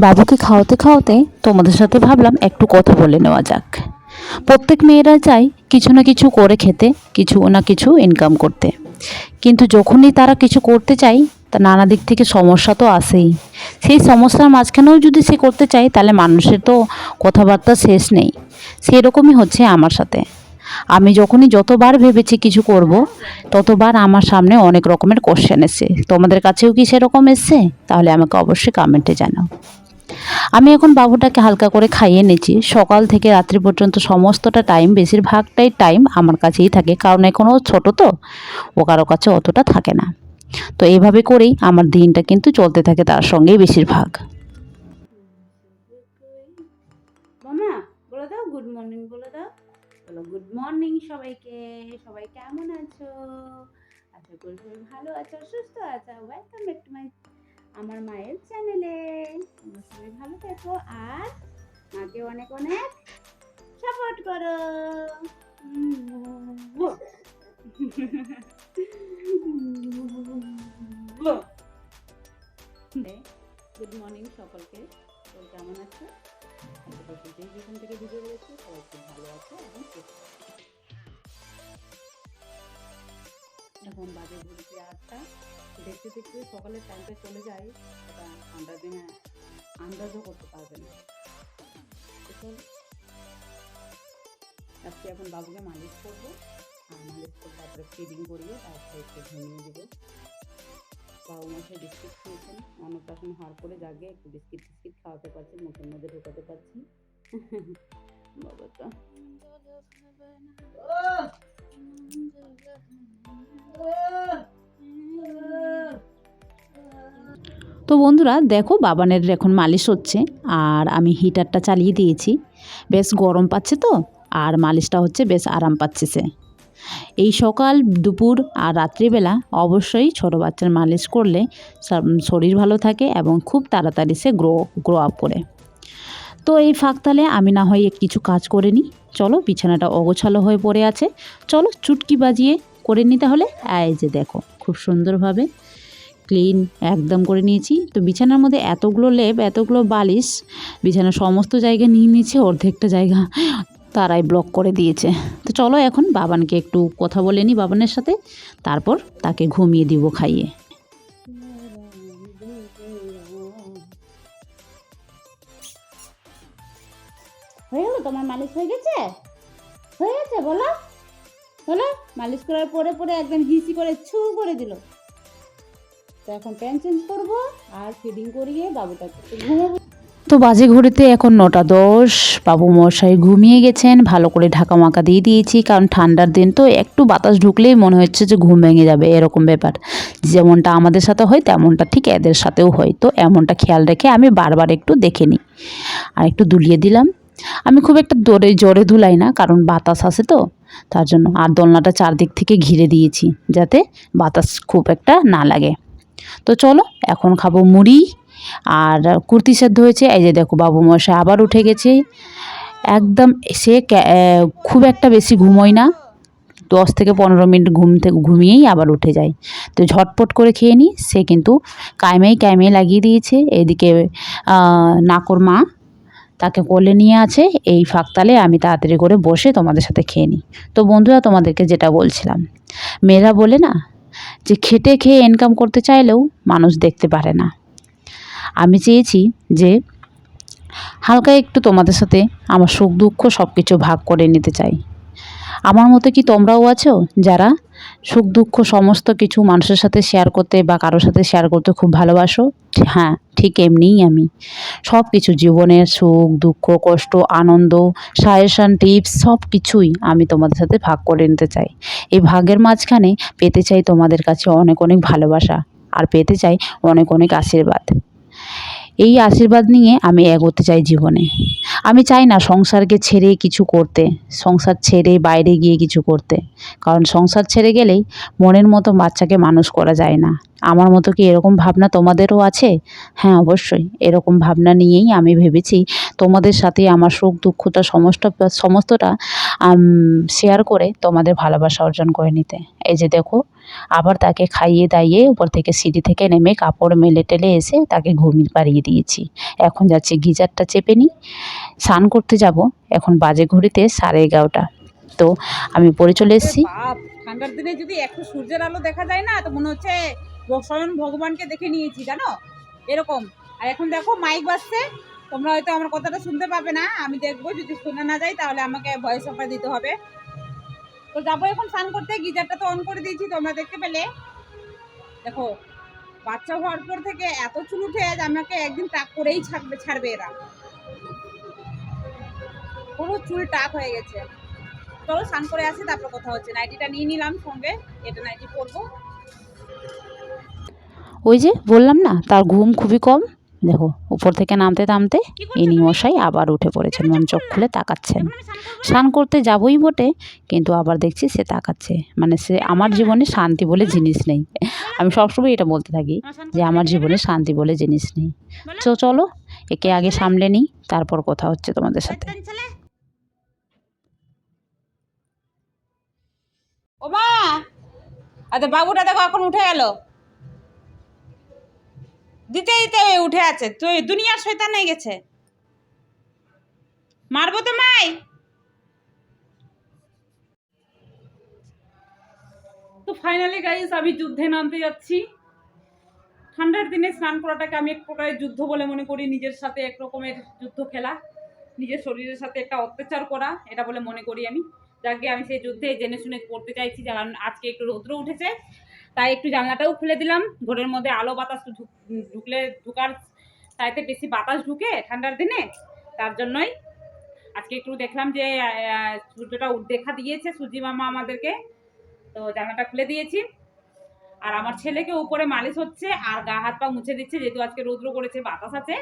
বাবুকে খাওয়াতে খাওয়াতে তোমাদের সাথে ভাবলাম একটু কথা বলে নেওয়া যাক। প্রত্যেক মেয়েরা চায় কিছু না কিছু করে খেতে, কিছু না কিছু ইনকাম করতে। কিন্তু যখনই তারা কিছু করতে চায়, তা নানা দিক থেকে সমস্যা তো আসেই সেই সমস্যার মাঝখানেও যদি সে করতে চায়, তাহলে মানুষের তো কথাবার্তা শেষ নেই। সেরকমই হচ্ছে আমার সাথে। আমি যখনই যতবার ভেবেছি কিছু করব, ততবার আমার সামনে অনেক রকমের কোশ্চেন এসছে। তোমাদের কাছেও কি সেরকম এসছে? তাহলে আমাকে অবশ্যই কমেন্টে জানাও। আমি এখন বাবুটাকে হালকা করে খাইয়ে নিয়েছি সকাল থেকে রাত্রি পর্যন্ত সমস্তটা টাইম বেশিরভাগটাই টাইম আমার কাছেই থাকে। কারণ এখনও ছোট তো, ও কারও কাছে অতটা থাকে না। তো এইভাবে করেই আমার দিনটা কিন্তু চলতে থাকে তার সঙ্গেই বেশিরভাগ। গুড মর্নিং সবাইকে। সবাই কেমন আছো? ভালো আছো, সুস্থ আছো। ওয়েলকাম ব্যাক টু মাই আমার মায়ের চ্যানেলে। তোমরা সবাই ভালো থেকো আর মাকে অনেক অনেক সাপোর্ট করো। গুড মর্নিং সকলকে। তো কেমন আছো? যে যেখান থেকে ভিডিও রয়েছে সবাই খুব ভালো আছে। এবং এখন বাজে ঘুরতে আটটা দেখতে দেখতে সকালের টাইমটা চলে যায় সেটা ঠান্ডার দিনে আন্দাজও করতে পারবে না। চলো, আজকে এখন বাবুকে মালিশ করব আর মালিশ করে তারপরে ফিডিং করিয়ে তারপরে একটু ঘুমিয়ে দেবো। বাবু মাসে বিস্কিট খেয়েছেন অন্নপ্রাশন হওয়ার পরে জাগে একটু বিস্কিট টিস্কিট খাওয়াতে পারছি মুখের মধ্যে ঢোকাতে পারছি। বাবাটা। তো বন্ধুরা, দেখো বাবানের এখন মালিশ হচ্ছে, আর আমি হিটারটা চালিয়ে দিয়েছি। বেশ গরম পাচ্ছে তো, আর মালিশটা হচ্ছে বেশ আরাম পাচ্ছে সে। এই সকাল, দুপুর আর রাত্রিবেলা অবশ্যই ছোটো বাচ্চার মালিশ করলে শরীর ভালো থাকে এবং খুব তাড়াতাড়ি সে গ্রো গ্রো আপ করে। তো এই ফাঁকতালে আমি না হয় কিছু কাজ করে নিই। চলো বিছানাটা অগোছালো হয়ে পড়ে আছে। চলো চুটকি বাজিয়ে করে নিতে হলে আয় যে দেখো, খুব সুন্দরভাবে ক্লিন একদম করে নিয়েছি। তো বিছানার মধ্যে এতগুলো লেপ, এতগুলো বালিশ, বিছানার সমস্ত জায়গা নিয়ে নিয়েছে, অর্ধেকটা জায়গা তারাই ব্লক করে দিয়েছে। তো চলো এখন বাবানকে একটু কথা বলে নিই বাবানের সাথে। তারপর তাকে ঘুমিয়ে দিব খাইয়ে। হয়ে গেল? তোমার মালিশ হয়ে গেছে? হয়ে গেছে, বলো। বলো। মালিশ করার পরে পরে একদম হিসি করে ছু করে দিল। তো এখন প্যান্ট চেঞ্জ করব আর ফিডিং করিয়ে বাবুটাকে ঘুমাবো। তো বাজে ঘড়িতে এখন নটা দশ। বাবু মশাই ঘুমিয়ে গেছেন। ভালো করে ঢাকা মাকা দিয়ে দিয়েছি। কারণ ঠান্ডার দিন তো একটু বাতাস ঢুকলেই মনে হচ্ছে যে ঘুম ভেঙে যাবে, এরকম ব্যাপার। যেমনটা আমাদের সাথে হয়, তেমনটা ঠিক এদের সাথেও হয়। তো এমনটা খেয়াল রেখে আমি বারবার একটু দেখে নিই। আর একটু দুলিয়ে দিলাম। আমি খুব একটা দরে, জোরে ধুলাই না, কারণ বাতাস আসে তো। তার জন্য আর দোলনাটা চারদিক থেকে ঘিরে দিয়েছি, যাতে বাতাস খুব একটা না লাগে। তো চলো, এখন খাব মুড়ি, আর কুর্তি সেদ্ধ হয়েছে। এই যে দেখো বাবু মশাই আবার উঠে গেছে। একদম সে খুব একটা বেশি ঘুমোয় না। দশ থেকে পনেরো মিনিট ঘুম থেকে ঘুমিয়েই আবার উঠে যায়। তো ঝটপট করে খেয়ে নিই সে কিন্তু কায়মেই কায়মেই লাগিয়ে দিয়েছে। এদিকে নাকর মা তাকে কোলে নিয়ে আছে, এই ফাঁকতালে আমি তাড়াতাড়ি করে বসে তোমাদের সাথে খেয়ে নিই। তো বন্ধুরা, তোমাদেরকে যেটা বলছিলাম, মেয়েরা বলে না যে খেটে খেয়ে ইনকাম করতে চাইলেও মানুষ দেখতে পারে না। আমি চেয়েছি যে হালকা একটু তোমাদের সাথে আমার সুখ দুঃখ সব কিছু ভাগ করে নিতে চাই। আমার মতো কি তোমরাও আছো যারা সুখ দুঃখ সমস্ত কিছু মানুষের সাথে শেয়ার করতে বা কারোর সাথে শেয়ার করতে খুব ভালোবাসো? হ্যাঁ ঠিক এমনিই আমি। সব কিছু জীবনের সুখ, দুঃখ, কষ্ট, আনন্দ, সাজেশান, টিপস সব কিছুই আমি তোমাদের সাথে ভাগ করে নিতে চাই। এই ভাগের মাঝখানে পেতে চাই তোমাদের কাছে অনেক অনেক ভালোবাসা, আর পেতে চাই অনেক অনেক আশীর্বাদ। এই আশীর্বাদ নিয়ে আমি এগোতে চাই জীবনে। আমি চাই না সংসারকে ছেড়ে কিছু করতে, সংসার ছেড়ে বাইরে গিয়ে কিছু করতে। কারণ সংসার ছেড়ে গেলেই মনের মতো বাচ্চাকে মানুষ করা যায় না। আমার মতো কি এরকম ভাবনা তোমাদেরও আছে? হ্যাঁ অবশ্যই। এরকম ভাবনা নিয়েই আমি ভেবেছি তোমাদের সাথে আমার সুখ দুঃখটা সমস্ত, সমস্তটা শেয়ার করে তোমাদের ভালোবাসা অর্জন করে নিতে। এই যে দেখো আবার তাকে খাইয়ে দাইয়ে উপর থেকে সিঁড়ি থেকে নেমে কাপড় মেলে টেলে এসে তাকে ঘুমিয়ে পাড়িয়ে দিয়েছি। এখন যাচ্ছি গিজারটা চেপে নিই। স্নান করতে যাব। এখন বাজে ঘড়িতে সাড়ে এগারোটা। তো আমি পরে চলে এসেছি। ঠান্ডার দিনে যদি একটু সূর্যের আলো দেখা যায় না তো মনে হচ্ছে স্বয়ং ভগবানকে দেখে নিয়েছি জানো? এরকম। আর এখন দেখো মাইক বাজছে। তোমরা হয়তো আমার কথাটা শুনতে পাবে না। আমি দেখব যদি শোনা না যায় তাহলে আমাকে ভয়েস অফার দিতে হবে। তো যাব এখন স্নান করতে, গিজারটা তো অন করে দিয়েছি তোমরা দেখতে পেলে। দেখো, বাচ্চা হওয়ার পর থেকে এত চুল উঠে আমাকে একদিন টাক করেই ছাড়বে ছাড়বে এরা। পুরো চুল টাক হয়ে গেছে। চলো স্নান করে আসি, তারপর কথা হচ্ছে। নাইটিটা নিয়ে নিলাম সঙ্গে, এটা নাইটি পরবো। ওই যে বললাম না, তার ঘুম খুবই কম। দেখো উপর থেকে নামতে নামতে ইনি মশাই আবার উঠে পড়েছেন মানে চোখ খুলে তাকাচ্ছেন। স্নান করতে যাবই বটে কিন্তু আবার দেখছি সে তাকাচ্ছে। মানে সে আমার জীবনে শান্তি বলে জিনিস নেই। আমি সবসময় এটা বলতে থাকি যে আমার জীবনে শান্তি বলে জিনিস নেই। তো চলো একে আগে সামলে নিই তারপর কথা হচ্ছে তোমাদের সাথে। ও মা আচ্ছা বাবুটা দেখো এখন উঠে গেল। দিতে দিতে উঠে আছে। তুই দুনিয়ার শয়তান হয়ে গেছে। মারবো তো মাই তো ফাইনালি গাইস আমি যুদ্ধে নামতে যাচ্ছি। ঠান্ডার দিনে স্নান করাটাকে আমি এক প্রকারের যুদ্ধ বলে মনে করি, নিজের সাথে এক রকমের যুদ্ধ খেলা, নিজের শরীরের সাথে একটা অত্যাচার করা, এটা বলে মনে করি আমি। যাকে আমি সেই যুদ্ধে জেনে শুনে করতে চাইছি কারণ আজকে একটু রৌদ্র উঠেছে। তাই একটু জানলাটাও খুলে দিলাম। ঘরের মধ্যে আলো বাতাস ঢুক- ঢুকলে ঢুকার তাইতে বেশি বাতাস ঢুকে ঠান্ডার দিনে, তার জন্যই আজকে একটু দেখলাম যে সূর্যটা দেখা দিয়েছে সূর্যি মামা আমাদেরকে। তো জানলাটা খুলে দিয়েছি। আর আমার ছেলেকে উপরে মালিশ হচ্ছে আর গা হাত পা মুছে দিচ্ছে, যেহেতু আজকে রৌদ্র করেছে বাতাস আছে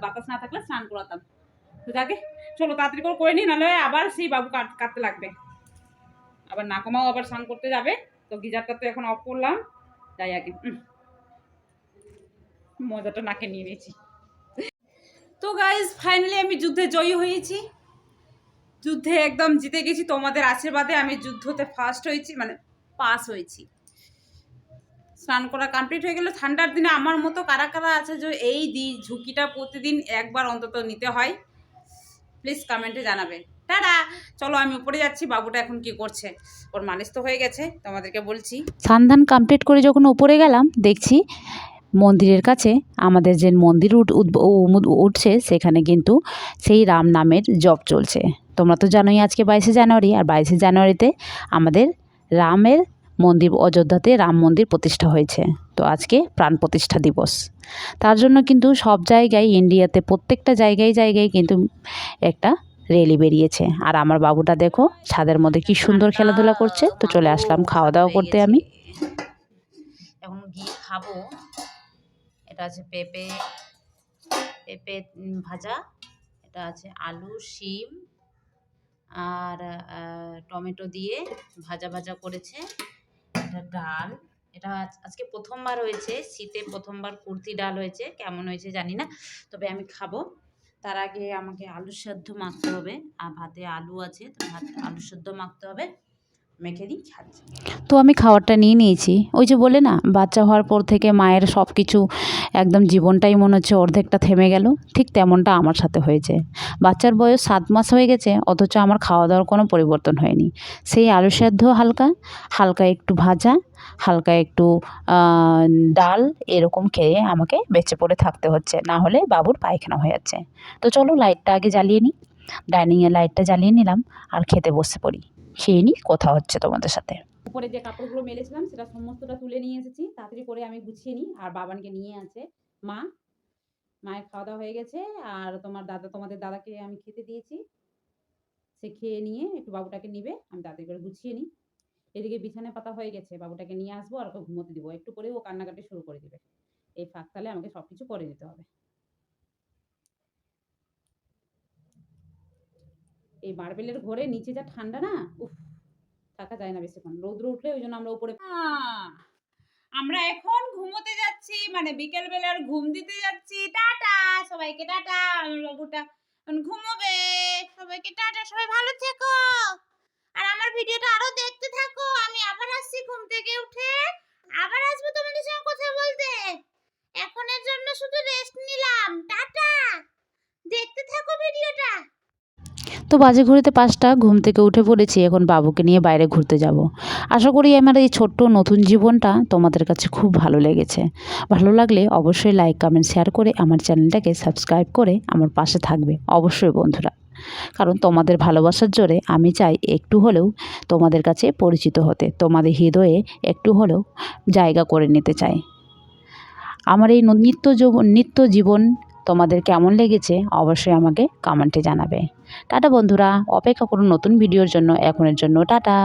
বাতাস না থাকলে স্নান করাতাম। তো যাকে, চলো তাড়াতাড়ি করে করে নিই নাহলে আবার সেই বাবু কাট কাটতে লাগবে। আবার নাকমাও আবার স্নান করতে যাবে। তো গিজারটা তো এখন অফ করলাম যাই আগে। মজাটা নাকে নিয়ে নিয়েছি। তো গাইজ ফাইনালি আমি যুদ্ধে জয়ী হয়েছি। যুদ্ধে একদম জিতে গেছি, তোমাদের আশীর্বাদে আমি যুদ্ধতে ফার্স্ট হয়েছি মানে পাস হয়েছি। স্নান করা কমপ্লিট হয়ে গেল, ঠান্ডার দিনে আমার মতো কারা কারা আছে যে এই ঝুঁকিটা প্রতিদিন একবার অন্তত নিতে হয় প্লিজ কমেন্টে জানাবেন টাটা। চলো, আমি উপরে যাচ্ছি, বাবুটা এখন কি করছে? ওর মালিশ তো হয়ে গেছে, তোমাদেরকে বলছি। সান্ধান কমপ্লিট করে যখন উপরে গেলাম, দেখছি মন্দিরের কাছে আমাদের যে মন্দির উঠ- উঠছে, সেখানে কিন্তু সেই রাম নামের জপ চলছে। তোমরা তো জানোই আজকে বাইশে জানুয়ারি, আর বাইশে জানুয়ারিতে আমাদের রামের মন্দির, অযোধ্যাতে রাম মন্দির প্রতিষ্ঠা হয়েছে। তো আজকে প্রাণ প্রতিষ্ঠা দিবস। তার জন্য কিন্তু সব জায়গায়, ইন্ডিয়াতে প্রত্যেকটা জায়গায় জায়গায় কিন্তু একটা রেলি বেরিয়েছে। আর আমার বাবুটা দেখো ছাদের মধ্যে কি সুন্দর খেলাধুলা করছে। তো চলে আসলাম খাওয়া দাওয়া করতে আমি। এখন গিয়ে খাব। এটা আছে পেঁপে পেঁপে ভাজা এটা আছে আলু শিম আর টমেটো দিয়ে ভাজা ভাজা করেছে। এটা ডাল। এটা আজ- আজকে প্রথমবার হয়েছে শীতে প্রথমবার কুর্তি ডাল হয়েছে। কেমন হয়েছে জানি না তবে আমি খাব। তার আগে আমাকে আলু সেদ্ধ মাখতে হবে। আর ভাতে আলু আছে, তো ভাত আলু সেদ্ধ মাখতে হবে। মেখে দিই তো আমি খাবারটা নিয়ে নিয়েছি। ওই যে বলে না, বাচ্চা হওয়ার পর থেকে মায়ের সব কিছু একদম জীবনটাই মনে হচ্ছে অর্ধেকটা থেমে গেল। ঠিক তেমনটা আমার সাথে হয়েছে। বাচ্চার বয়স সাত মাস হয়ে গেছে, অথচ আমার খাওয়া দাওয়ার কোনো পরিবর্তন হয়নি। সেই আলু সেদ্ধ হালকা হালকা একটু ভাজা, হালকা একটু ডাল এরকম খেয়ে আমাকে বেঁচে পড়ে থাকতে হচ্ছে। না হলে বাবুর পায়খানা হয়ে যাচ্ছে। তো চলো লাইটটা আগে জ্বালিয়ে নিই। ডাইনিংয়ে লাইটটা জ্বালিয়ে নিলাম, আর খেতে বসে পড়ি। খেয়ে নিই, কথা হচ্ছে তোমাদের সাথে। উপরে যে কাপড়গুলো মেলেছিলাম, সেটা সমস্তটা তুলে নিয়ে এসেছি। তাড়াতাড়ি করে আমি গুছিয়ে নিই, আর বাবানকে নিয়ে আছে। মা, মায়ের খাওয়া দাওয়া হয়ে গেছে, আর তোমার দাদা, তোমাদের দাদাকে আমি খেতে দিয়েছি। সে খেয়ে নিয়ে একটু বাবুটাকে নিবে, আমি তাড়াতাড়ি করে গুছিয়ে নিই। এদিকে বিছানায় পাতা হয়ে গেছে, বাবুটাকে নিয়ে আসব, আর ওকে ঘুমোতে দিব। একটু করে ও কান্নাকাটি শুরু করে দিবে। এই ফাঁক তালে আমাকে সব কিছু করে দিতে হবে। এই মার্বেলের ঘরে নিচে যা ঠান্ডা না, উফ, থাকা যায় না বেশিক্ষণ। রৌদ্র উঠলে ওই জন্য আমরা উপরে! আমরা এখন ঘুমোতে যাচ্ছি মানে বিকেল বেলার ঘুম দিতে যাচ্ছি। টাটা, সবাইকে টাটা, আমার বাবুটা ঘুমোবে। সবাইকে টাটা, সবাই ভালো থেকো। আর আমার ভিডিওটা আরও দেখতে থাকো। আমি আবার আসছি ঘুম থেকে উঠে আবার আসব তোমাদের সঙ্গে কথা বলতে এখনের জন্য শুধু রেস্ট নিলাম টাটা দেখতে থাকো ভিডিওটা তো বাজে ঘড়িতে পাঁচটা, ঘুম থেকে উঠে পড়েছি, এখন বাবুকে নিয়ে বাইরে ঘুরতে যাব। আশা করি আমার এই ছোট্ট নতুন জীবনটা তোমাদের কাছে খুব ভালো লেগেছে। ভালো লাগলে অবশ্যই লাইক কমেন্ট শেয়ার করে আমার চ্যানেলটাকে সাবস্ক্রাইব করে আমার পাশে থাকবে, অবশ্যই বন্ধুরা। কারণ তোমাদের ভালোবাসার জোরে আমি চাই একটু হলেও তোমাদের কাছে পরিচিত হতে, তোমাদের হৃদয়ে একটু হলেও জায়গা করে নিতে চাই। আমার এই নিত্য নিত্য জীবন তোমাদের কেমন লেগেছে অবশ্যই আমাকে কমেন্টে জানাবে। টাটা বন্ধুরা, অপেক্ষা করুন নতুন ভিডিওর জন্য, এখনের জন্য, টাটা।